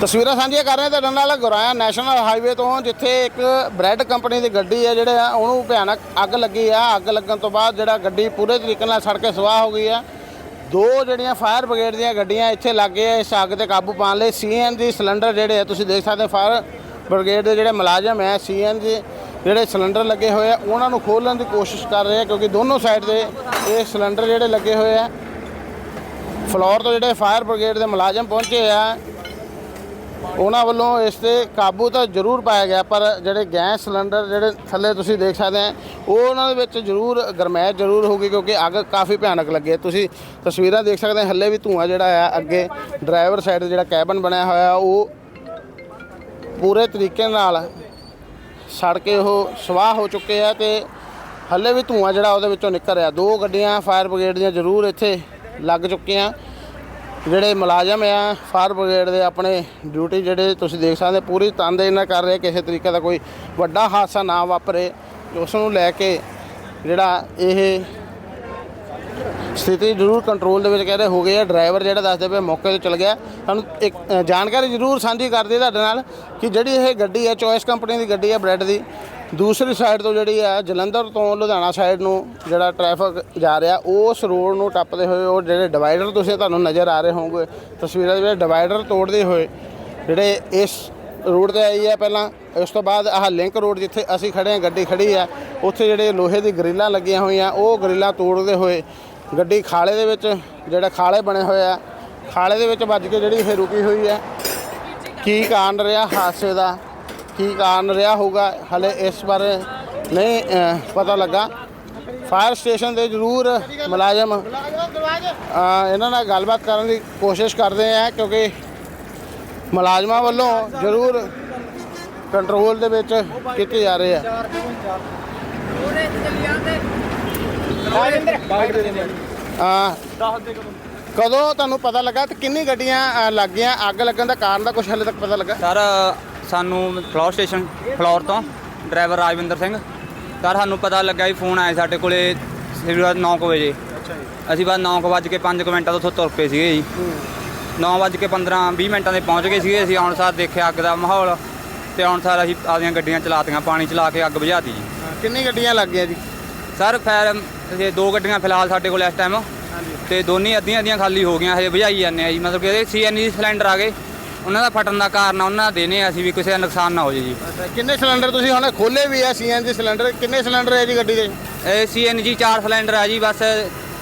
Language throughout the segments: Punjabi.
ਤਸਵੀਰਾਂ ਸਾਂਝੀਆਂ ਕਰ ਰਹੇ ਹਾਂ ਤੁਹਾਡੇ ਨਾਲ ਗੁਰਾਇਆ ਨੈਸ਼ਨਲ ਹਾਈਵੇ ਤੋਂ, ਜਿੱਥੇ ਇੱਕ ਬ੍ਰੈਡ ਕੰਪਨੀ ਦੀ ਗੱਡੀ ਹੈ ਜਿਹੜੇ ਆ, ਉਹਨੂੰ ਭਿਆਨਕ ਅੱਗ ਲੱਗੀ ਆ। ਅੱਗ ਲੱਗਣ ਤੋਂ ਬਾਅਦ ਜਿਹੜਾ ਗੱਡੀ ਪੂਰੇ ਤਰੀਕੇ ਨਾਲ ਸੜ ਕੇ ਸਵਾਹ ਹੋ ਗਈ ਆ। ਦੋ ਜਿਹੜੀਆਂ ਫਾਇਰ ਬ੍ਰਿਗੇਡ ਦੀਆਂ ਗੱਡੀਆਂ ਇੱਥੇ ਲੱਗੇ ਆ ਇਸ ਅੱਗ ਤੇ ਕਾਬੂ ਪਾਉਣ ਲਈ। ਸੀਐਨਜੀ ਸਿਲੰਡਰ ਜਿਹੜੇ ਆ, ਤੁਸੀਂ ਦੇਖ ਸਕਦੇ ਫਾਇਰ ਬ੍ਰਿਗੇਡ ਦੇ ਜਿਹੜੇ ਮੁਲਾਜ਼ਮ ਹੈ ਸੀਐਨਜੀ ਜਿਹੜੇ ਸਿਲੰਡਰ ਲੱਗੇ ਹੋਏ ਆ, ਉਹਨਾਂ ਨੂੰ ਖੋਲ੍ਹਣ ਦੀ ਕੋਸ਼ਿਸ਼ ਕਰ ਰਹੇ ਆ, ਕਿਉਂਕਿ ਦੋਨੋਂ ਸਾਈਡ ਦੇ ਇਹ ਸਿਲੰਡਰ ਜਿਹੜੇ ਲੱਗੇ ਹੋਏ ਆ। ਫਲੋਰ ਤੋਂ ਜਿਹੜੇ ਫਾਇਰ ਬ੍ਰਿਗੇਡ ਦੇ ਮੁਲਾਜ਼ਮ ਪਹੁੰਚੇ ਆ ਉਹਨਾਂ ਵੱਲੋਂ ਇਸ ਤੇ ਕਾਬੂ ਤਾਂ ਜ਼ਰੂਰ ਪਾਇਆ ਗਿਆ, ਪਰ ਜਿਹੜੇ ਗੈਸ ਸਿਲੰਡਰ ਜਿਹੜੇ ਥੱਲੇ ਤੁਸੀਂ ਦੇਖ ਸਕਦੇ ਆ, ਉਹ ਉਹਨਾਂ ਦੇ ਵਿੱਚ ਜ਼ਰੂਰ ਗਰਮੈਸ਼ ਜ਼ਰੂਰ ਹੋਗੀ ਕਿਉਂਕਿ ਅੱਗ ਕਾਫੀ ਭਿਆਨਕ ਲੱਗੇ ਤੁਸੀਂ ਤਸਵੀਰਾਂ ਦੇਖ ਸਕਦੇ ਆ, ਹੱਲੇ ਵੀ ਧੂਆਂ ਜਿਹੜਾ ਆ, ਅੱਗੇ ਡਰਾਈਵਰ ਸਾਈਡ ਜਿਹੜਾ ਕੈਬਨ ਬਣਿਆ ਹੋਇਆ, ਉਹ ਪੂਰੇ ਤਰੀਕੇ ਨਾਲ ਸੜ ਕੇ ਉਹ ਸਵਾਹ ਹੋ ਚੁੱਕੇ ਆ ਤੇ ਹੱਲੇ ਵੀ ਧੂਆਂ ਜਿਹੜਾ ਉਹਦੇ ਵਿੱਚੋਂ ਨਿਕਲ ਰਿਹਾ। ਦੋ ਗੱਡੀਆਂ, ਫਾਇਰ ਬ੍ਰਿਗੇਡ ਦੀਆਂ ਜ਼ਰੂਰ ਇੱਥੇ ਲੱਗ ਚੁੱਕੀਆਂ। ਜਿਹੜੇ ਮੁਲਾਜ਼ਮ ਆ, ਫਾਇਰ ਬ੍ਰਿਗੇਡ ਦੇ ਆਪਣੇ ਡਿਊਟੀ ਜਿਹੜੇ ਤੁਸੀਂ ਦੇਖ ਸਕਦੇ, ਪੂਰੀ ਤਨਦੇਹੀ ਨਾਲ ਕਰ ਰਹੇ, ਕਿਸੇ ਤਰੀਕੇ ਦਾ ਕੋਈ ਵੱਡਾ ਹਾਦਸਾ ਨਾ ਵਾਪਰੇ, ਉਸ ਨੂੰ ਲੈ ਕੇ ਜਿਹੜਾ ਇਹ ਸਥਿਤੀ ਜ਼ਰੂਰ ਕੰਟਰੋਲ ਦੇ ਵਿੱਚ ਕਹਿੰਦੇ ਹੋ ਗਈ ਹੈ ਡਰਾਈਵਰ ਜਿਹੜਾ ਦੱਸਦੇ ਪਏ ਮੌਕੇ ਤੇ ਚਲ ਗਿਆ। ਸਾਨੂੰ ਇੱਕ ਜਾਣਕਾਰੀ ਜ਼ਰੂਰ ਸਾਂਝੀ ਕਰਦੇ ਤੁਹਾਡੇ ਨਾਲ ਕਿ ਜਿਹੜੀ ਇਹ ਗੱਡੀ ਹੈ ਚੋਇਸ ਕੰਪਨੀ ਦੀ ਗੱਡੀ ਹੈ ਬ੍ਰੈਡ ਦੀ ਦੂਸਰੀ ਸਾਈਡ ਤੋਂ ਜਿਹੜੀ ਆ ਜਲੰਧਰ ਤੋਂ ਲੁਧਿਆਣਾ ਸਾਈਡ ਨੂੰ ਜਿਹੜਾ ਟ੍ਰੈਫਿਕ ਜਾ ਰਿਹਾ, ਉਸ ਰੋਡ ਨੂੰ ਟੱਪਦੇ ਹੋਏ ਉਹ ਜਿਹੜੇ ਡਿਵਾਈਡਰ ਤੁਸੀਂ ਤੁਹਾਨੂੰ ਨਜ਼ਰ ਆ ਰਹੇ ਹੋਣਗੇ ਤਸਵੀਰਾਂ ਦੇ ਵਿੱਚ ਡਿਵਾਈਡਰ ਤੋੜਦੇ ਹੋਏ ਜਿਹੜੇ ਇਸ ਰੋਡ ਤੇ ਆਈ ਹੈ ਪਹਿਲਾਂ, ਉਸ ਤੋਂ ਬਾਅਦ ਆਹ ਲਿੰਕ ਰੋਡ ਜਿੱਥੇ ਅਸੀਂ ਖੜੇ ਹਾਂ, ਗੱਡੀ ਖੜੀ ਹੈ, ਉੱਥੇ ਜਿਹੜੇ ਲੋਹੇ ਦੀ ਗਰਿੱਲਾਂ ਲੱਗੀਆਂ ਹੋਈਆਂ, ਉਹ ਗਰਿੱਲਾਂ ਤੋੜਦੇ ਹੋਏ ਗੱਡੀ ਖਾਲੇ ਦੇ ਵਿੱਚ, ਜਿਹੜਾ ਖਾਲੇ ਬਣੇ ਹੋਏ ਆ, ਖਾਲੇ ਦੇ ਵਿੱਚ ਵੱਜ ਕੇ ਜਿਹੜੀ ਇਹ ਰੁਕੀ ਹੋਈ ਹੈ, ਕੀ ਕਾਰਨ ਰਿਹਾ ਹਾਦਸੇ ਦਾ? ਕੀ ਕਾਰਨ ਰਿਹਾ ਹੋਊਗਾ, ਹਲੇ ਇਸ ਬਾਰੇ ਨਹੀਂ ਪਤਾ ਲੱਗਾ। ਫਾਇਰ ਸਟੇਸ਼ਨ ਦੇ ਜ਼ਰੂਰ ਮੁਲਾਜ਼ਮ ਇਹਨਾਂ ਨਾਲ ਗੱਲਬਾਤ ਕਰਨ ਦੀ ਕੋਸ਼ਿਸ਼ ਕਰਦੇ ਆ, ਕਿਉਂਕਿ ਮੁਲਾਜ਼ਮਾਂ ਵੱਲੋਂ ਜ਼ਰੂਰ ਕੰਟਰੋਲ ਦੇ ਵਿੱਚ ਕੀਤੇ ਜਾ ਰਹੇ ਆ। ਕਦੋਂ ਤੁਹਾਨੂੰ ਪਤਾ ਲੱਗਾ ਤੇ ਕਿੰਨੀ ਗੱਡੀਆਂ ਲੱਗ ਗਈਆਂ? ਅੱਗ ਲੱਗਣ ਦਾ ਕਾਰਨ ਦਾ ਕੁਝ ਹਲੇ ਤੱਕ ਪਤਾ ਲੱਗਾ? ਸਰ ਸਾਨੂੰ ਫਲੋਰ ਸਟੇਸ਼ਨ ਫਲੋਰ ਤੋਂ ਡਰਾਈਵਰ ਰਾਜਵਿੰਦਰ ਸਿੰਘ। ਸਰ ਸਾਨੂੰ ਪਤਾ ਲੱਗਾ ਵੀ ਫੋਨ ਆਇਆ ਸਾਡੇ ਕੋਲੇ ਸਵੇਰ 9 ਵਜੇ। ਜੀ। ਅਸੀਂ ਬਸ 9 ਵਜੇ ਕੇ 5 ਮਿੰਟਾਂ ਤੋਂ ਉੱਥੋਂ ਤੁਰ ਪਏ ਸੀਗੇ ਜੀ। 9 ਵਜੇ ਕੇ 15 20 ਮਿੰਟਾਂ ਦੇ ਪਹੁੰਚ ਗਏ ਸੀਗੇ। ਅਸੀਂ ਆਉਣ ਸਾਰ ਦੇਖਿਆ ਅੱਗ ਦਾ ਮਾਹੌਲ ਤੇ ਆਉਣ ਸਾਰ ਅਸੀਂ ਆਪਦੀਆਂ ਗੱਡੀਆਂ ਚਲਾਤੀਆਂ ਪਾਣੀ ਚਲਾ ਕੇ ਅੱਗ ਬੁਝਾਤੀ ਜੀ। ਕਿੰਨੀ ਗੱਡੀਆਂ ਲੱਗ ਗਈਆਂ ਜੀ? ਸਰ ਫੈਰ ਇਹ ਦੋ ਗੱਡੀਆਂ ਫਿਲਹਾਲ ਸਾਡੇ ਕੋਲ ਇਸ ਟਾਈਮ ਤੇ ਦੋਨੇ ਅੱਧੀਆਂ ਅੱਧੀਆਂ ਖਾਲੀ ਹੋ ਗਈਆਂ ਹਜੇ ਬੁਝਾਈ ਜਾਂਦੇ ਆ ਜੀ। ਮਤਲਬ ਕਿ ਸੀਐਨਜੀ ਸਿਲੰਡਰ ਆ ਗਏ। ਉਹਨਾਂ ਦਾ ਫਟਣ ਦਾ ਕਾਰਨ ਆ, ਉਹਨਾਂ ਦਾ ਦੇਣੇ ਆ ਅਸੀਂ ਵੀ ਕਿਸੇ ਦਾ ਨੁਕਸਾਨ ਨਾ ਹੋ ਜੇ ਜੀ। ਅੱਛਾ ਕਿੰਨੇ ਸਿਲੰਡਰ ਤੁਸੀਂ ਹੁਣ ਖੋਲੇ ਵੀ ਆ ਸੀਐਨਜੀ ਸਿਲੰਡਰ? ਕਿੰਨੇ ਸਿਲੰਡਰ ਹੈ ਜੀ ਗੱਡੀ ਦੇ? ਇਹ ਸੀਐਨਜੀ ਚਾਰ ਸਿਲੰਡਰ ਆ ਜੀ ਬਸ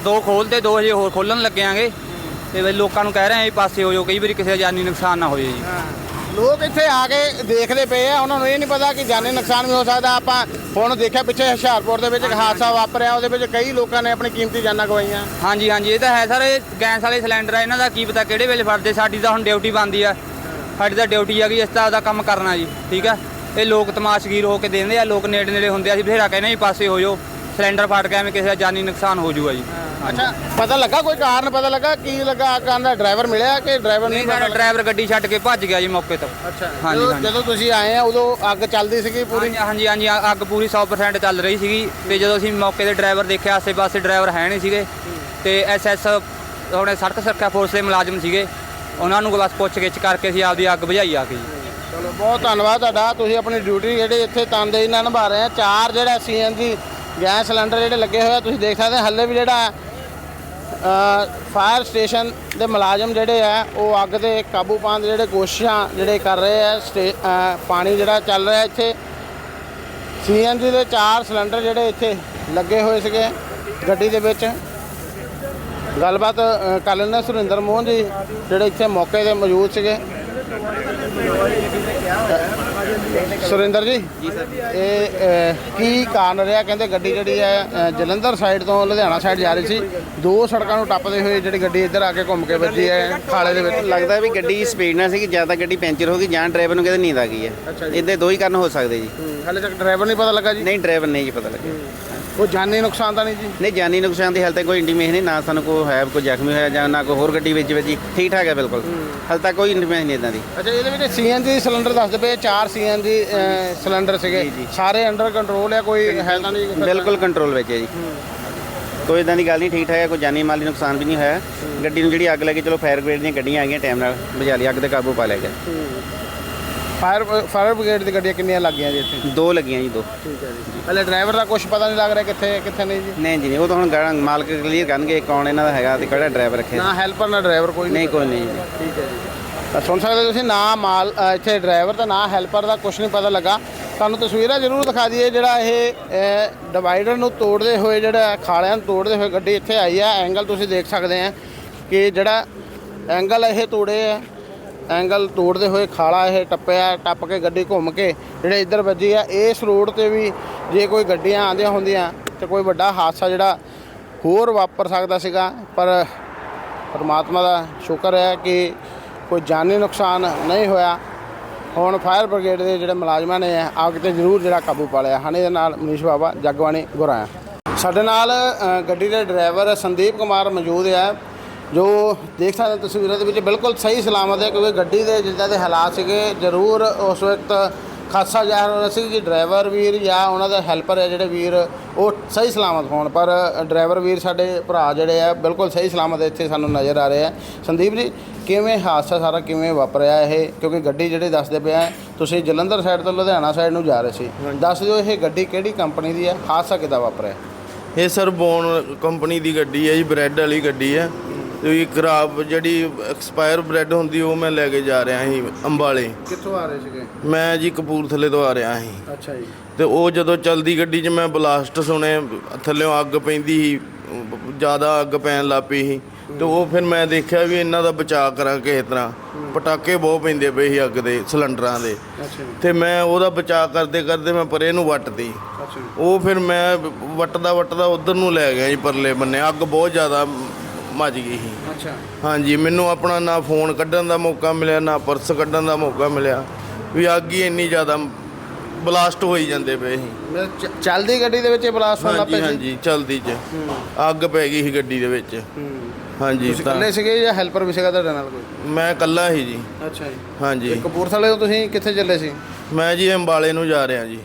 ਦੋ ਖੋਲਦੇ ਦੋ ਹਜੇ ਹੋਰ ਖੋਲਣ ਲੱਗਿਆਂਗੇ ਤੇ ਬਈ ਲੋਕਾਂ ਨੂੰ ਕਹਿ ਰਹੇ ਆ ਵੀ ਪਾਸੇ ਹੋ ਜਾਓ ਕਈ ਵਾਰੀ ਕਿਸੇ ਦਾ ਜਾਨੀ ਨੁਕਸਾਨ ਨਾ ਹੋ ਜੇ। ਜੀ ਲੋਕ ਇੱਥੇ ਆ ਕੇ ਦੇਖਦੇ ਪਏ ਆ ਉਹਨਾਂ ਨੂੰ ਇਹ ਨਹੀਂ ਪਤਾ ਕਿ ਜਾਨੀ ਨੁਕਸਾਨ ਵੀ ਹੋ ਸਕਦਾ। ਆਪਾਂ ਹੁਣ ਦੇਖਿਆ ਪਿੱਛੇ ਹੁਸ਼ਿਆਰਪੁਰ ਦੇ ਵਿੱਚ ਇੱਕ ਹਾਦਸਾ ਵਾਪਰਿਆ ਉਹਦੇ ਵਿੱਚ ਕਈ ਲੋਕਾਂ ਨੇ ਆਪਣੀ ਕੀਮਤੀ ਜਾਨਾਂ ਗਵਾਈਆਂ। ਹਾਂਜੀ ਹਾਂਜੀ ਇਹ ਤਾਂ ਹੈ ਸਰ ਇਹ ਗੈਸ ਵਾਲੇ ਸਿਲੰਡਰ ਆ ਇਹਨਾਂ ਦਾ ਕੀ ਪਤਾ ਕਿਹੜੇ ਵੇਲੇ ਫੜਦੇ ਸਾਡੀ ਤਾਂ ਹੁਣ ਡਿਊਟੀ ਬਣਦੀ ਆ। ਸਾਡੀ ਤਾਂ ਡਿਊਟੀ ਆ ਗਈ ਇਸ ਤਰ੍ਹਾਂ ਦਾ ਕੰਮ ਕਰਨਾ ਜੀ ਠੀਕ ਆ? ਇਹ ਲੋਕ ਤਮਾਸ਼ਗੀਰ ਹੋ ਕੇ ਦੇਂਦੇ ਆ ਲੋਕ ਨੇੜੇ ਨੇੜੇ ਹੁੰਦੇ ਆ ਅਸੀਂ ਬਥੇਰਾ ਕਹਿੰਦੇ ਜੀ ਪਾਸੇ ਹੋ ਜਾਓ ਸਿਲੰਡਰ ਫਟ ਗਿਆ ਐਵੇਂ ਕਿਸੇ ਦਾ ਜਾਨੀ ਨੁਕਸਾਨ ਹੋ ਜਾਊਗਾ ਜੀ। ਅੱਛਾ ਪਤਾ ਲੱਗਾ ਕੋਈ ਕਾਰਨ ਪਤਾ ਲੱਗਾ ਕੀ ਲੱਗਾ ਕਾਰਨ ਦਾ ਡਰਾਈਵਰ ਮਿਲਿਆ ਕਿ ਡਰਾਈਵਰ ਨਹੀਂ ਸਾਡਾ ਡਰਾਈਵਰ ਗੱਡੀ ਛੱਡ ਕੇ ਭੱਜ ਗਿਆ ਜੀ ਮੌਕੇ ਤੋਂ। ਅੱਛਾ ਹਾਂਜੀ, ਜਦੋਂ- ਤੁਸੀਂ ਆਏ ਆ ਉਦੋਂ ਅੱਗ ਚੱਲਦੀ ਸੀਗੀ ਪੂਰੀ? ਹਾਂਜੀ ਹਾਂਜੀ ਅੱਗ ਪੂਰੀ 100% ਚੱਲ ਰਹੀ ਸੀਗੀ ਤੇ ਜਦੋਂ ਅਸੀਂ ਮੌਕੇ ਤੇ ਡਰਾਈਵਰ ਦੇਖਿਆ ਆਸੇ-ਪਾਸੇ ਡਰਾਈਵਰ ਹੈ ਨਹੀਂ ਸੀਗੇ ਤੇ ਐਸਐਸ ਉਹਨੇ ਸੜਕ ਸੁਰੱਖਿਆ ਫੋਰਸ ਦੇ ਮੁਲਾਜ਼ਮ ਸੀਗੇ। ਉਹਨਾਂ ਨੂੰ ਬਸ ਪੁੱਛਗਿੱਛ ਕਰਕੇ ਅਸੀਂ ਆਪਦੀ ਅੱਗ ਬੁਝਾਈ ਆ ਕੇ ਚਲੋ, ਬਹੁਤ ਧੰਨਵਾਦ ਤੁਹਾਡਾ। ਤੁਸੀਂ ਆਪਣੀ ਡਿਊਟੀ ਜਿਹੜੀ ਇੱਥੇ ਤਨਦੇਹੀ ਨਾਲ ਨਿਭਾ ਰਹੇ ਆ। ਚਾਰ ਜਿਹੜਾ ਸੀਐਨਜੀ ਗੈਸ ਸਿਲੰਡਰ ਜਿਹੜੇ ਲੱਗੇ ਹੋਏ ਆ, ਤੁਸੀਂ ਦੇਖ ਸਕਦੇ ਆ। ਹੱਲੇ ਵੀ ਜਿਹੜਾ ਫਾਇਰ ਸਟੇਸ਼ਨ ਦੇ ਮੁਲਾਜ਼ਮ ਜਿਹੜੇ ਆ, ਉਹ ਅੱਗ ਤੇ ਕਾਬੂ ਪਾਉਣ ਦੇ ਜਿਹੜੇ ਕੋਸ਼ਿਸ਼ਾਂ ਜਿਹੜੇ ਕਰ ਰਹੇ ਆ, ਸਟੇ- ਪਾਣੀ ਜਿਹੜਾ ਚੱਲ ਰਿਹਾ ਇੱਥੇ। ਸੀਐਨਜੀ ਦੇ ਚਾਰ ਸਿਲੰਡਰ ਜਿਹੜੇ ਇੱਥੇ ਲੱਗੇ ਹੋਏ ਸੀਗੇ ਗੱਡੀ ਦੇ ਵਿੱਚ। ਗੱਲਬਾਤ ਕਰ ਹਾਂ ਸੁਰਿੰਦਰ ਮੋਹਨ ਜੀ ਜਿਹੜੇ ਇੱਥੇ ਮੌਕੇ ਤੇ ਮੌਜੂਦ ਸੀਗੇ। ਸੁਰਿੰਦਰ ਜੀ ਜੀ ਇਹ ਕੀ ਕਾਰਨ ਰਿਹਾ? ਕਹਿੰਦੇ ਗੱਡੀ ਜਿਹੜੀ ਹੈ ਜਲੰਧਰ ਸਾਈਡ ਤੋਂ ਲੁਧਿਆਣਾ ਸਾਈਡ ਜਾ ਰਹੀ ਸੀ। ਦੋ ਸੜਕਾਂ ਨੂੰ ਟੱਪਦੇ ਹੋਏ ਜਿਹੜੀ ਗੱਡੀ ਇੱਧਰ ਆ ਕੇ ਘੁੰਮ ਕੇ ਵੱਜੀ ਹੈ ਖਾਲੇ ਦੇ ਵਿੱਚ। ਲੱਗਦਾ ਵੀ ਗੱਡੀ ਸਪੀਡ ਨਾਲ ਸੀ ਕਿ ਜ਼ਿਆਦਾ ਗੱਡੀ ਪੈਂਚਰ ਹੋ ਗਈ ਜਾਂ ਡਰਾਈਵਰ ਨੂੰ ਕਿਤੇ ਨੀਂਦ ਆ ਗਈ ਹੈ। ਜੀ। ਇਹਦੇ ਦੋ ਹੀ ਕਾਰਨ ਹੋ ਸਕਦੇ ਜੀ। ਹਾਲੇ ਤੱਕ ਡਰਾਈਵਰ ਨਹੀਂ ਪਤਾ ਲੱਗਾ ਜੀ? ਨਹੀਂ ਡਰਾਈਵਰ ਨਹੀਂ ਜੀ ਪਤਾ ਲੱਗਿਆ ਕੋਈ ਜਾਨੀ ਨੁਕਸਾਨ ਤਾਂ ਨਹੀਂ ਜੀ? ਨਹੀਂ ਜਾਨੀ ਨੁਕਸਾਨ ਦੀ ਹਾਲੇ ਤੱਕ ਕੋਈ ਇੰਟੀਮੇਸ਼ਨ ਨਹੀਂ ਨਾ ਸਾਨੂੰ ਕੋਈ ਹੈ ਕੋਈ ਜ਼ਖਮੀ ਹੋਇਆ ਜਾਂ ਨਾ ਕੋਈ ਹੋਰ ਗੱਡੀ ਵਿੱਚ ਵੱਜੀ ਠੀਕ ਠਾਕ ਹੈ ਬਿਲਕੁਲ। ਹਾਲੇ ਤੱਕ ਕੋਈ ਇੰਟੀਮੇਸ਼ਨ ਨਹੀਂ ਇਦਾਂ ਦੀ। ਅੱਛਾ ਇਹਦੇ ਵਿੱਚ ਸੀਐਨਜੀ ਸਿਲੰਡਰ ਦੱਸਦੇ ਪਏ ਚਾਰ ਸੀਐਨਜੀ ਸਿਲੰਡਰ ਸੀਗੇ। ਸਾਰੇ ਅੰਡਰ ਕੰਟਰੋਲ ਹੈ ਕੋਈ ਹੈ ਤਾਂ ਨਹੀਂ ਬਿਲਕੁਲ ਕੰਟਰੋਲ ਵਿੱਚ ਹੈ ਜੀ। ਕੋਈ ਇਦਾਂ ਦੀ ਗੱਲ ਨਹੀਂ ਠੀਕ ਠਾਕ ਹੈ ਕੋਈ ਜਾਨੀ ਮਾਲੀ ਨੁਕਸਾਨ ਵੀ ਨਹੀਂ ਹੋਇਆ। ਗੱਡੀ ਨੂੰ ਜਿਹੜੀ ਅੱਗ ਲੱਗੀ ਚਲੋ ਫਾਇਰ ਬ੍ਰਿਗੇਡ ਦੀਆਂ ਗੱਡੀਆਂ ਆ ਗਈਆਂ ਟਾਈਮ ਨਾਲ ਬੁਝਾ ਲਈ ਅੱਗ ਤੇ ਕਾਬੂ ਪਾ ਲਿਆ ਗਿਆ। ਫਾਇਰ ਫਾਇਰ ਬ੍ਰਿਗੇਡ ਦੀ ਗੱਡੀਆਂ ਕਿੰਨੀਆਂ ਲੱਗੀਆਂ ਜੀ ਇੱਥੇ? ਦੋ ਲੱਗੀਆਂ ਜੀ ਦੋ। ਠੀਕ ਹੈ ਜੀ। ਹਲੇ ਡਰਾਈਵਰ ਦਾ ਕੁਝ ਪਤਾ ਨਹੀਂ ਲੱਗ ਰਿਹਾ ਕਿੱਥੇ ਕਿੱਥੇ ਨਹੀਂ ਜੀ? ਨਹੀਂ ਜੀ ਨਹੀਂ ਉਹ ਤਾਂ ਹੁਣ ਗਾਲਾਂ ਮਾਲਕ ਕਲੀਅਰ ਕਰਨਗੇ ਕੌਣ ਇਹਨਾਂ ਦਾ ਹੈਗਾ ਤੇ ਕਿਹੜਾ ਡਰਾਈਵਰ ਰੱਖਿਆ। ਨਾ ਹੈਲਪਰ ਨਾ ਡਰਾਈਵਰ ਕੋਈ ਨਹੀਂ ਕੋਈ ਨਹੀਂ ਜੀ। ਠੀਕ ਹੈ ਜੀ। ਤਾਂ ਸੁਣ ਸਕਦੇ ਹੋ ਤੁਸੀਂ ਨਾ ਮਾਲ ਅ, ਇੱਥੇ ਡਰਾਈਵਰ ਦਾ ਨਾ ਹੈਲਪਰ ਦਾ ਕੁਝ ਨਹੀਂ ਪਤਾ ਲੱਗਾ। ਤੁਹਾਨੂੰ ਤਸਵੀਰਾਂ ਜ਼ਰੂਰ ਦਿਖਾ ਦਈਏ ਜਿਹੜਾ ਇਹ ਡਿਵਾਈਡਰ ਨੂੰ ਤੋੜਦੇ ਹੋਏ ਜਿਹੜਾ ਖਾਲਿਆਂ ਨੂੰ ਤੋੜਦੇ ਹੋਏ ਗੱਡੀ ਇੱਥੇ ਆਈ ਆ ਐਂਗਲ ਤੁਸੀਂ ਦੇਖ ਸਕਦੇ ਆ ਕਿ ਜਿਹੜਾ ਐਂਗਲ ਇਹ ਤੋੜੇ ਆ। ਐਂਗਲ ਤੋੜਦੇ ਹੋਏ ਖਾਲਾ ਇਹ ਟੱਪਿਆ, ਟੱਪ ਕੇ ਗੱਡੀ ਘੁੰਮ ਕੇ, ਜਿਹੜੇ ਇੱਧਰ ਵੱਜੀ ਆ, ਇਸ ਰੋਡ ਤੇ ਵੀ ਜੇ ਕੋਈ ਗੱਡੀਆਂ ਆਉਂਦੀਆਂ ਹੁੰਦੀਆਂ ਤੇ ਕੋਈ ਵੱਡਾ ਹਾਦਸਾ ਜਿਹੜਾ ਹੋਰ ਵਾਪਰ ਸਕਦਾ ਸੀਗਾ, ਪਰ ਪਰਮਾਤਮਾ ਦਾ ਸ਼ੁਕਰ ਹੈ ਕਿ ਕੋਈ ਜਾਨੀ ਨੁਕਸਾਨ ਨਹੀਂ ਹੋਇਆ। ਹੁਣ ਫਾਇਰ ਬ੍ਰਿਗੇਡ ਦੇ ਜਿਹੜੇ ਮੁਲਾਜ਼ਮਾਂ ਨੇ ਅੱਗ ਤੇ ਜ਼ਰੂਰ ਜਿਹੜਾ ਕਾਬੂ ਪਾ ਲਿਆ। ਹਨ ਇਹਦੇ ਨਾਲ ਮਨੀਸ਼ ਬਾਬਾ ਜਗਵਾਣੀ ਗੁਰਾਇਆ ਸਾਡੇ ਨਾਲ ਗੱਡੀ ਦੇ ਡਰਾਈਵਰ ਸੰਦੀਪ ਕੁਮਾਰ ਮੌਜੂਦ ਹੈ ਜੋ ਦੇਖ ਸਕਦੇ ਤਸਵੀਰਾਂ ਦੇ ਵਿੱਚ ਬਿਲਕੁਲ ਸਹੀ ਸਲਾਮਤ ਹੈ ਕਿਉਂਕਿ ਗੱਡੀ ਦੇ ਜਿੱਦਾਂ ਦੇ ਹਾਲਾਤ ਸੀਗੇ ਜ਼ਰੂਰ ਉਸ ਵਕਤ ਖਾਸਾ ਜ਼ਾਹਰ ਹੋ ਰਿਹਾ ਸੀ ਕਿ ਡਰਾਈਵਰ ਵੀਰ ਜਾਂ ਉਹਨਾਂ ਦੇ ਹੈਲਪਰ ਹੈ ਜਿਹੜੇ ਵੀਰ ਉਹ ਸਹੀ ਸਲਾਮਤ ਹੋਣ। ਪਰ ਡਰਾਈਵਰ ਵੀਰ ਸਾਡੇ ਭਰਾ ਜਿਹੜੇ ਆ ਬਿਲਕੁਲ ਸਹੀ ਸਲਾਮਤ ਇੱਥੇ ਸਾਨੂੰ ਨਜ਼ਰ ਆ ਰਹੇ ਆ। ਸੰਦੀਪ ਜੀ ਕਿਵੇਂ ਹਾਦਸਾ ਸਾਰਾ ਕਿਵੇਂ ਵਾਪਰਿਆ ਇਹ? ਕਿਉਂਕਿ ਗੱਡੀ ਜਿਹੜੇ ਦੱਸਦੇ ਪਿਆ ਤੁਸੀਂ ਜਲੰਧਰ ਸਾਈਡ ਤੋਂ ਲੁਧਿਆਣਾ ਸਾਈਡ ਨੂੰ ਜਾ ਰਹੇ ਸੀ। ਦੱਸ ਦਿਓ ਇਹ ਗੱਡੀ ਕਿਹੜੀ ਕੰਪਨੀ ਦੀ ਹੈ? ਹਾਦਸਾ ਕਿੱਦਾਂ ਵਾਪਰਿਆ? ਇਹ ਸਰ ਬੋਨ ਕੰਪਨੀ ਦੀ ਗੱਡੀ ਹੈ ਜੀ ਬ੍ਰੈਡ ਵਾਲੀ ਗੱਡੀ ਹੈ। ਇਹ ਖਰਾਬ ਜਿਹੜੀ ਐਕਸਪਾਇਰ ਬ੍ਰੈਡ ਹੁੰਦੀ ਉਹ ਮੈਂ ਲੈ ਕੇ ਜਾ ਰਿਹਾ ਸੀ ਅੰਬਾਲੇ। ਕਿੱਥੋਂ ਆ ਰਹੇ ਸੀਗੇ? ਮੈਂ ਜੀ ਕਪੂਰਥਲੇ ਤੋਂ ਆ ਰਿਹਾ ਸੀ। ਅੱਛਾ ਜੀ। ਤੇ ਉਹ ਜਦੋਂ ਚਲਦੀ ਗੱਡੀ 'ਚ ਮੈਂ ਬਲਾਸਟ ਸੁਣੇ ਥੱਲੇੋਂ ਅੱਗ ਪੈਂਦੀ ਸੀ ਜ਼ਿਆਦਾ ਅੱਗ ਪੈਣ ਲੱਗ ਪਈ ਸੀ। ਤੇ ਉਹ ਫਿਰ ਮੈਂ ਦੇਖਿਆ ਵੀ ਇਹਨਾਂ ਦਾ ਬਚਾਅ ਕਰਾਂ ਕਿਸੇ ਤਰ੍ਹਾਂ। ਪਟਾਕੇ ਬਹੁਤ ਪੈਂਦੇ ਪਏ ਸੀ ਅੱਗ ਦੇ ਸਿਲੰਡਰਾਂ ਦੇ। ਤੇ ਮੈਂ ਉਹਦਾ ਬਚਾਅ ਕਰਦੇ ਕਰਦੇ ਮੈਂ ਪਰੇ ਨੂੰ ਵੱਟਦੀ ਉਹ ਫਿਰ ਮੈਂ ਵੱਟਦਾ ਵੱਟਦਾ ਉਧਰ ਨੂੰ ਲੈ ਗਿਆ ਜੀ ਪਰਲੇ ਬੰਨੇ। ਅੱਗ ਬਹੁਤ ਜ਼ਿਆਦਾ ਮੱਚ ਗਈ ਸੀ। ਅੱਛਾ। ਹਾਂਜੀ ਮੈਨੂੰ ਆਪਣਾ ਨਾ ਫੋਨ ਕੱਢਣ ਦਾ ਮੌਕਾ ਮਿਲਿਆ ਨਾ ਪਰਸ ਕੱਢਣ ਦਾ ਮੌਕਾ ਮਿਲਿਆ। ਵੀ ਅੱਗ ਹੀ ਇੰਨੀ ਜ਼ਿਆਦਾ ਬਲਾਸਟ ਹੋਈ ਜਾਂਦੇ ਪਏ ਸੀ। ਚ- ਚੱਲਦੀ ਗੱਡੀ ਦੇ ਵਿੱਚ ਬਲਾਸਟ ਹਾਂਜੀ ਪਿਆ ਸੀ? ਹਾਂਜੀ ਚਲਦੀ ਚ। ਅੱਗ ਪੈ ਗਈ ਸੀ ਗੱਡੀ ਦੇ ਵਿੱਚ। ਹੂੰ। ਹਾਂਜੀ ਤੁਸੀਂ ਤਾਂ ਇਕੱਲੇ ਸੀਗੇ ਜਾਂ ਹੈਲਪਰ ਵੀ ਸੀਗਾ ਤੁਹਾਡੇ ਨਾਲ ਕੋਈ? ਮੈਂ ਇਕੱਲਾ ਸੀ ਜੀ। ਅੱਛਾ ਜੀ। ਹਾਂਜੀ। ਕਪੂਰਥਲੇ ਤੋਂ ਤੁਸੀਂ ਕਿੱਥੇ ਚੱਲੇ ਸੀ? ਮੈਂ ਜੀ ਅੰਬਾਲੇ ਨੂੰ ਜਾ ਰਿਹਾ ਜੀ।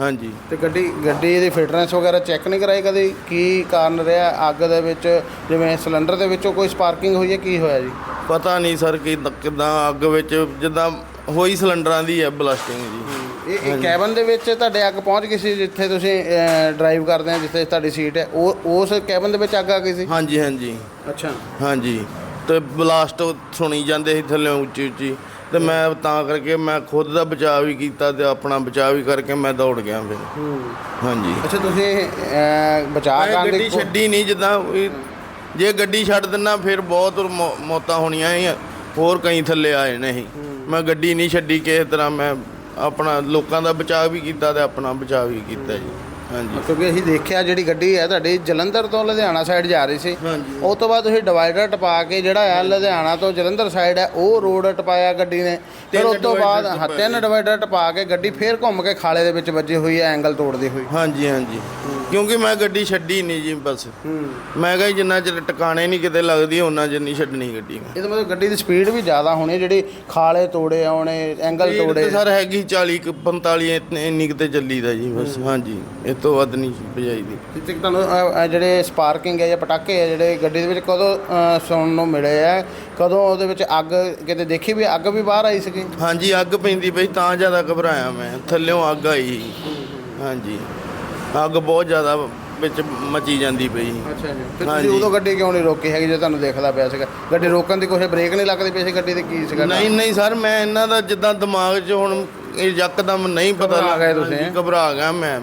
ਹਾਂਜੀ। ਤੇ ਗੱਡੀ ਗੱਡੀ ਦੀ ਫਿਟਨੈਸ ਵਗੈਰਾ ਚੈੱਕ ਨਹੀਂ ਕਰਾਈ ਕਦੇ? ਕੀ ਕਾਰਨ ਰਿਹਾ ਅੱਗ ਦੇ ਵਿੱਚ? ਜਿਵੇਂ ਸਿਲੰਡਰ ਦੇ ਵਿੱਚੋਂ ਕੋਈ ਸਪਾਰਕਿੰਗ ਹੋਈ ਹੈ ਕੀ ਹੋਇਆ ਜੀ? ਪਤਾ ਨਹੀਂ ਸਰ ਕਿ ਕਿਦਾਂ ਅੱਗ ਵਿੱਚ ਜਿੱਦਾਂ ਹੋਈ ਸਿਲੰਡਰਾਂ ਦੀ ਹੈ ਬਲਾਸਟਿੰਗ ਜੀ। ਇਹ ਇਹ ਕੈਬਨ ਦੇ ਵਿੱਚ ਤੁਹਾਡੇ ਅੱਗ ਪਹੁੰਚ ਗਈ ਸੀ ਜਿੱਥੇ ਤੁਸੀਂ ਡਰਾਈਵ ਕਰਦੇ ਆ ਜਿੱਥੇ ਤੁਹਾਡੀ ਸੀਟ ਹੈ? ਉਹ ਉਸ ਕੈਬਨ ਦੇ ਵਿੱਚ ਅੱਗ ਆ ਗਈ ਸੀ? ਹਾਂਜੀ ਹਾਂਜੀ। ਅੱਛਾ। ਹਾਂਜੀ। ਤੇ ਬਲਾਸਟ ਸੁਣੀ ਜਾਂਦੇ ਸੀ ਥੱਲੇ ਉੱਚੀ ਉੱਚੀ ਤੇ ਮੈਂ ਤਾਂ ਕਰਕੇ ਮੈਂ ਖੁਦ ਦਾ ਬਚਾਅ ਵੀ ਕੀਤਾ ਤੇ ਆਪਣਾ ਬਚਾਅ ਵੀ ਕਰਕੇ ਮੈਂ ਦੌੜ ਗਿਆ ਫਿਰ। ਹਾਂਜੀ। ਅੱਛਾ ਤੁਸੀਂ ਬਚਾਅ ਮੈਂ ਕਰਨ ਗੱਡੀ ਦੀ ਛੱਡੀ ਨਹੀਂ ਜਿੱਦਾਂ ਵੀ ਜੇ ਗੱਡੀ ਛੱਡ ਦਿੰਨਾ ਫਿਰ ਬਹੁਤ ਮੌ- ਮੌਤਾਂ ਹੋਣੀਆਂ ਸੀ ਹੋਰ ਕਈ ਥੱਲੇ ਆਏ ਨੇ ਮੈਂ ਗੱਡੀ ਨਹੀਂ ਛੱਡੀ ਕਿਸੇ ਤਰ੍ਹਾਂ ਮੈਂ ਆਪਣਾ ਲੋਕਾਂ ਦਾ ਬਚਾਅ ਵੀ ਕੀਤਾ ਤੇ ਆਪਣਾ ਬਚਾਅ ਵੀ ਕੀਤਾ ਜੀ। ਕਿਉਂਕਿ ਅਸੀਂ ਦੇਖਿਆ ਜਿਹੜੀ ਗੱਡੀ ਹੈ ਤੁਹਾਡੀ ਜਲੰਧਰ ਤੋਂ ਲੁਧਿਆਣਾ ਸਾਈਡ ਜਾ ਰਹੀ ਸੀ। ਉਸ ਤੋਂ ਬਾਅਦ ਤੁਸੀਂ ਡਿਵਾਈਡਰ ਟਪਾ ਕੇ ਜਿਹੜਾ ਆ ਲੁਧਿਆਣਾ ਤੋਂ ਜਲੰਧਰ ਸਾਈਡ ਹੈ ਉਹ ਰੋਡ ਟਪਾਇਆ ਗੱਡੀ ਨੇ। ਫਿਰ ਉਸ ਤੋਂ ਬਾਅਦ divider ਹਾਂ, ਟਪਾ ਤਿੰਨ ਡਿਵਾਈਡਰ ਟਪਾ ਕੇ ਗੱਡੀ ਫੇਰ ਘੁੰਮ ਕੇ ਖਾਲੇ ਦੇ ਵਿੱਚ ਵੱਜੀ ਹੋਈ ਹੈ ਐਂਗਲ ਤੋੜਦੀ ਹੋਈ। ਹਾਂਜੀ ਹਾਂਜੀ। ਕਿਉਂਕਿ ਮੈਂ ਗੱਡੀ ਛੱਡੀ ਨਹੀਂ ਜੀ ਬਸ। ਮੈਂ ਕਿਹਾ ਜੀ ਜਿੰਨਾ ਚਿਰ ਟਿਕਾਣੇ ਨਹੀਂ ਕਿਤੇ ਲੱਗਦੀ ਉਹਨਾਂ ਚਿਰ ਨਹੀਂ ਛੱਡਣੀ ਗੱਡੀ ਮੈਂ। ਇਹਦਾ ਮਤਲਬ ਗੱਡੀ ਦੀ ਸਪੀਡ ਵੀ ਜ਼ਿਆਦਾ ਹੋਣੀ ਹੈ, ਜਿਹੜੀ ਖਾਲੇ ਤੋੜੇ ਆਉਣੇ ਐਂਗਲ ਸਪੀਡ ਤੋੜੇ। ਤੇ ਸਰ ਹੈਗੀ 40 ਕੁ 45 ਇੰਨੀ- ਇੰਨੀ ਕਿਤੇ ਚੱਲੀਦਾ ਜੀ ਬਸ। ਹਾਂਜੀ ਇਸ ਤੋਂ ਵੱਧ ਨਹੀਂ ਭਜਾਈ ਦੀ। ਜਿੱਥੇ ਕਿ ਤੁਹਾਨੂੰ ਅਹ, ਅਹ, ਜਿਹੜੇ ਸਪਾਰਕਿੰਗ ਹੈ ਜਾਂ ਪਟਾਕੇ ਹੈ ਜਿਹੜੇ ਗੱਡੀ ਦੇ ਵਿੱਚ ਕਦੋਂ ਅਹ, ਸੁਣਨ ਨੂੰ ਮਿਲੇ ਆ ਕਦੋਂ ਉਹਦੇ ਵਿੱਚ ਅੱਗ ਕਿਤੇ ਦੇਖੀ ਵੀ ਅੱਗ ਵੀ ਬਾਹਰ ਆਈ ਸੀਗੀ? ਹਾਂਜੀ ਅੱਗ ਪੈਂਦੀ ਪਈ ਤਾਂ ਜ਼ਿਆਦਾ ਘਬਰਾਇਆ ਮੈਂ। ਥੱਲਿਓਂ ਅੱਗ ਆਈ। ਹਾਂਜੀ। ਅੱਗ ਬਹੁਤ ਜ਼ਿਆਦਾ ਵਿੱਚ ਮਚੀ ਜਾਂਦੀ ਪਈ। ਅੱਛਾ ਜੀ ਹਾਂਜੀ। ਤੁਸੀਂ ਉਦੋਂ ਗੱਡੀ ਕਿਉਂ ਨਹੀਂ ਰੋਕੀ ਹੈਗੀ ਜੇ ਤੁਹਾਨੂੰ ਦੇਖਦਾ ਪਿਆ ਸੀਗਾ ਗੱਡੀ ਰੋਕਣ ਦੀ ਕੋਈ ਬ੍ਰੇਕ ਨਹੀਂ ਲੱਗਦੀ ਪਈ ਸੀ ਗੱਡੀ ਤੇ ਕੀ ਸੀਗਾ ਨਹੀਂ ਨਹੀਂ ਸਰ ਮੈਂ ਇਹਨਾਂ ਦਾ ਜਿੱਦਾਂ ਦਿਮਾਗ 'ਚ ਹੁਣ ਇਹ ਯਕਦਮ ਨਹੀਂ ਪਤਾ ਘਬਰਾ ਗਏ ਲੱਗਾ। ਤੁਸੀਂ, ਘਬਰਾ ਗਿਆ ਮੈਂ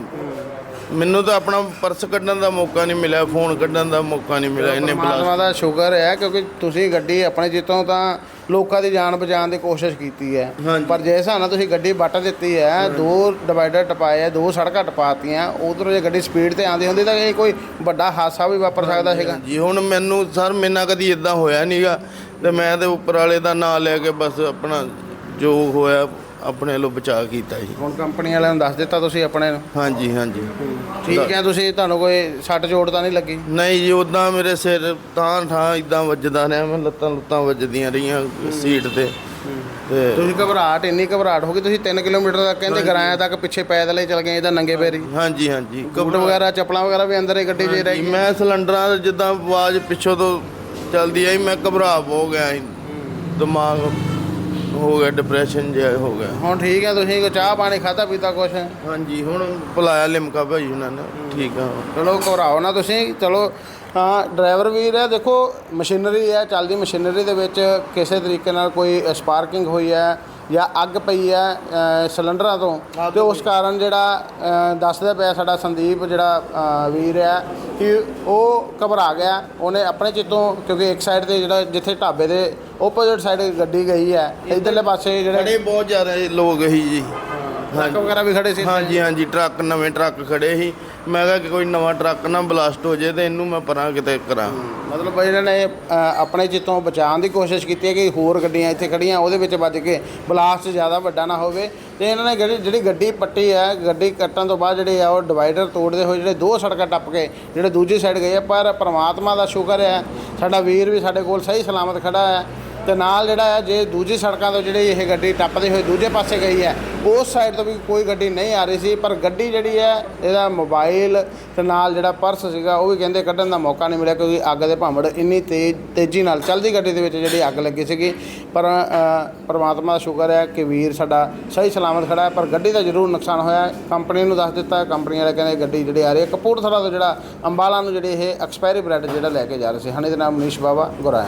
ਮੈਨੂੰ ਤਾਂ ਆਪਣਾ ਪਰਸ ਕੱਢਣ ਦਾ ਮੌਕਾ ਨਹੀਂ ਮਿਲਿਆ ਫੋਨ ਕੱਢਣ ਦਾ ਮੌਕਾ ਨਹੀਂ ਮਿਲਿਆ ਇੰਨੇ ਪਰਮਾਤਮਾ ਦਾ ਸ਼ੁਕਰ ਹੈ ਕਿਉਂਕਿ ਤੁਸੀਂ ਗੱਡੀ ਆਪਣੇ ਜਿੱਤੋਂ ਤਾਂ ਲੋਕਾਂ ਦੀ ਜਾਨ ਬਚਾਉਣ ਦੀ ਕੋਸ਼ਿਸ਼ ਕੀਤੀ ਹੈ। ਹਾਂਜੀ। ਪਰ ਜੇ ਹਿਸਾਬ ਨਾਲ ਤੁਸੀਂ ਗੱਡੀ ਵੱਟ ਦਿੱਤੀ ਹੈ ਦੋ ਡਿਵਾਈਡਰ ਟਪਾਏ ਆ ਦੋ ਸੜਕਾਂ ਟਪਾਤੀਆਂ ਉਧਰੋਂ ਜੇ ਗੱਡੀ ਸਪੀਡ ਤੇ ਆਉਂਦੀ ਹੁੰਦੀ ਤਾਂ ਇਹ ਕੋਈ ਵੱਡਾ ਹਾਦਸਾ ਵੀ ਵਾਪਰ ਸਕਦਾ ਸੀਗਾ। ਜੀ ਹੁਣ ਮੈਨੂੰ ਸਰ ਮੇਨਾ ਕਦੀ ਇਦਾਂ ਹੋਇਆ ਨਹੀਂਗਾ ਤੇ ਮੈਂ ਤੇ ਉੱਪਰ ਵਾਲੇ ਦਾ ਨਾਂ ਲੈ ਕੇ ਬਸ ਆਪਣਾ ਜੋ ਹੋਇਆ ਆਪਣੇ ਵੱਲੋਂ ਬਚਾਅ ਕੀਤਾ ਜੀ। ਹੁਣ ਕੰਪਨੀ ਵਾਲਿਆਂ ਨੂੰ ਦੱਸ ਦਿੱਤਾ ਤੁਸੀਂ ਆਪਣੇ ਨੂੰ? ਹਾਂਜੀ ਹਾਂਜੀ। ਠੀਕ ਹੈ ਤੁਸੀਂ ਤੁਹਾਨੂੰ ਕੋਈ ਸੱਟ ਚੋਟ ਤਾਂ ਨਹੀਂ ਲੱਗੀ? ਨਹੀਂ ਜੀ ਉਦਾਂ ਮੇਰੇ ਸਿਰ ਤਾਂ ਠਾਂ ਇਦਾਂ ਵੱਜਦਾ ਰਿਹਾ ਮੈਂ ਲੱਤਾਂ ਲੁੱਤਾਂ ਵੱਜਦੀਆਂ ਰਹੀਆਂ ਸੀਟ ਤੇ। ਤੇ ਤੁਸੀਂ ਘਬਰਾਹਟ ਇੰਨੀ ਘਬਰਾਹਟ ਹੋ ਗਈ ਤੁਸੀਂ 3 ਕਿਲੋਮੀਟਰ ਤੱਕ ਕਹਿੰਦੇ ਗਰਾਇਆ ਤੱਕ ਪਿੱਛੇ ਪੈਦਲ ਹੀ ਚਲ ਗਏ ਇਹਦਾ ਨੰਗੇ ਪੈਰੀ। ਹਾਂਜੀ ਹਾਂਜੀ। ਬੂਟ ਵਗੈਰਾ ਚੱਪਲਾਂ ਵਗੈਰਾ ਵੀ ਅੰਦਰ ਹੀ ਗੱਡੀ 'ਚ ਰਹਿ ਗਈ ਮੈਂ ਸਿਲੰਡਰਾਂ ਜਿੱਦਾਂ ਆਵਾਜ਼ ਪਿੱਛੋਂ ਤੋਂ ਚੱਲਦੀ ਆਈ ਮੈਂ ਘਬਰਾ ਹੋ ਗਿਆ। ਦਿਮਾਗ ਹੋ ਗਿਆ ਡਿਪਰੈਸ਼ਨ ਜਿਹਾ ਹੋ ਗਿਆ। ਹੁਣ ਠੀਕ ਹੈ ਤੁਸੀਂ ਕੋਈ ਚਾਹ ਪਾਣੀ ਖਾਧਾ ਪੀਤਾ ਕੁਛ? ਹਾਂਜੀ ਹੁਣ ਬੁਲਾਇਆ ਲਿਮਕਾ ਭਾਈ ਉਹਨਾਂ ਨੇ। ਠੀਕ ਆ। ਚਲੋ ਘਬਰਾਓ ਨਾ ਤੁਸੀਂ। ਚਲੋ ਹਾਂ ਡਰਾਈਵਰ ਵੀਰ ਹੈ ਦੇਖੋ ਮਸ਼ੀਨਰੀ ਹੈ ਚੱਲਦੀ ਮਸ਼ੀਨਰੀ ਦੇ ਵਿੱਚ ਕਿਸੇ ਤਰੀਕੇ ਨਾਲ ਕੋਈ ਸਪਾਰਕਿੰਗ ਹੋਈ ਹੈ ਜਾਂ ਅੱਗ ਪਈ ਹੈ ਸਿਲੰਡਰਾਂ ਤੋਂ। ਤੇ ਉਸ ਕਾਰਨ ਜਿਹੜਾ ਦੱਸਦਾ ਪਿਆ ਸਾਡਾ ਸੰਦੀਪ ਜਿਹੜਾ ਵੀਰ ਹੈ ਕਿ ਉਹ ਘਬਰਾ ਗਿਆ। ਉਹਨੇ ਆਪਣੇ ਚਿੱਤੋਂ ਕਿਉਂਕਿ ਇੱਕ ਸਾਈਡ ਤੇ ਜਿਹੜਾ ਜਿੱਥੇ ਢਾਬੇ ਦੇ ਓਪੋਜ਼ਿਟ ਸਾਈਡ ਗੱਡੀ ਗਈ ਹੈ ਇਧਰਲੇ ਪਾਸੇ ਜਿਹੜੇ ਬੜੇ ਬਹੁਤ ਜ਼ਿਆਦਾ ਲੋਕ ਸੀ ਜੀ। ਟਰੱਕ ਵਗੈਰਾ ਵੀ ਖੜੇ ਸੀ ਹਾਂਜੀ ਹਾਂਜੀ ਟਰੱਕ ਨਵੇਂ ਟਰੱਕ ਖੜੇ ਸੀ। ਮੈਂ ਕਿਹਾ ਕਿ ਕੋਈ ਨਵਾਂ ਟਰੱਕ ਨਾ ਬਲਾਸਟ ਹੋ ਜੇ ਤੇ ਇਹਨੂੰ ਮੈਂ ਪਰਾਂ ਕਿਤੇ ਕਰਾਂ। ਮਤਲਬ ਇਹਨਾਂ ਨੇ ਅ, ਆਪਣੇ ਜਿੱਤੋਂ ਬਚਾਉਣ ਦੀ ਕੋਸ਼ਿਸ਼ ਕੀਤੀ ਹੈ ਕਿ ਹੋਰ ਗੱਡੀਆਂ ਇੱਥੇ ਖੜੀਆਂ ਉਹਦੇ ਵਿੱਚ ਵੱਜ ਕੇ ਬਲਾਸਟ ਜ਼ਿਆਦਾ ਵੱਡਾ ਨਾ ਹੋਵੇ। ਤੇ ਇਹਨਾਂ ਨੇ ਜਿਹੜੀ ਜਿਹੜੀ ਗੱਡੀ ਪੱਟੀ ਹੈ ਗੱਡੀ ਕੱਟਣ ਤੋਂ ਬਾਅਦ ਜਿਹੜੇ ਆ ਉਹ ਡਿਵਾਈਡਰ ਤੋੜਦੇ ਹੋਏ ਜਿਹੜੇ ਦੋ ਸੜਕਾਂ ਟੱਪ ਕੇ ਜਿਹੜੇ ਦੂਜੀ ਸਾਈਡ ਗਏ ਆ ਪਰ ਪ੍ਰਮਾਤਮਾ ਦਾ ਸ਼ੁਕਰ ਹੈ ਸਾਡਾ ਵੀਰ ਵੀ ਸਾਡੇ ਕੋਲ ਸਹੀ ਸਲਾਮਤ ਖੜਾ ਹੈ। ਤੇ ਨਾਲ ਜਿਹੜਾ ਹੈ ਜੇ ਦੂਜੀ ਸੜਕਾਂ ਤੋਂ ਜਿਹੜੀ ਇਹ ਗੱਡੀ ਟੱਪਦੇ ਹੋਏ ਦੂਜੇ ਪਾਸੇ ਗਈ ਹੈ ਉਸ ਸਾਈਡ ਤੋਂ ਵੀ ਕੋਈ ਗੱਡੀ ਨਹੀਂ ਆ ਰਹੀ ਸੀ ਪਰ ਗੱਡੀ ਜਿਹੜੀ ਹੈ ਇਹਦਾ ਮੋਬਾਈਲ ਤੇ ਨਾਲ ਜਿਹੜਾ ਪਰਸ ਸੀਗਾ ਉਹ ਵੀ ਕਹਿੰਦੇ ਕੱਢਣ ਦਾ ਮੌਕਾ ਨਹੀਂ ਮਿਲਿਆ ਕਿਉਂਕਿ ਅੱਗ ਦੇ ਭਾਂਬੜ ਇੰਨੀ ਤੇਜ਼ ਤੇਜ਼ੀ ਨਾਲ ਚੱਲਦੀ ਗੱਡੀ ਦੇ ਵਿੱਚ ਜਿਹੜੀ ਅੱਗ ਲੱਗੀ ਸੀਗੀ। ਪਰ ਅ, ਦਾ ਸ਼ੁਕਰ ਹੈ ਕਿ ਵੀਰ ਸਾਡਾ ਸਹੀ ਸਲਾਮਤ ਖੜਾ ਹੈ ਪਰ ਗੱਡੀ ਦਾ ਜ਼ਰੂਰ ਨੁਕਸਾਨ ਹੋਇਆ ਕੰਪਨੀ ਨੂੰ ਦੱਸ ਦਿੱਤਾ ਕੰਪਨੀ ਵਾਲੇ ਕਹਿੰਦੇ ਗੱਡੀ ਜਿਹੜੀ ਆ ਰਹੀ ਹੈ ਕਪੂਰਥਲਾ ਤੋਂ ਜਿਹੜਾ ਅੰਬਾਲਾ ਨੂੰ ਜਿਹੜੀ ਇਹ ਐਕਸਪਾਇਰੀ ਬ੍ਰੈਡ ਜਿਹੜਾ ਲੈ ਕੇ ਜਾ ਰਹੇ ਸੀ। ਹਣੇ ਦੇ ਨਾਮ ਮਨੀਸ਼ ਬਾਵਾ ਗੁਰਾਇਆ।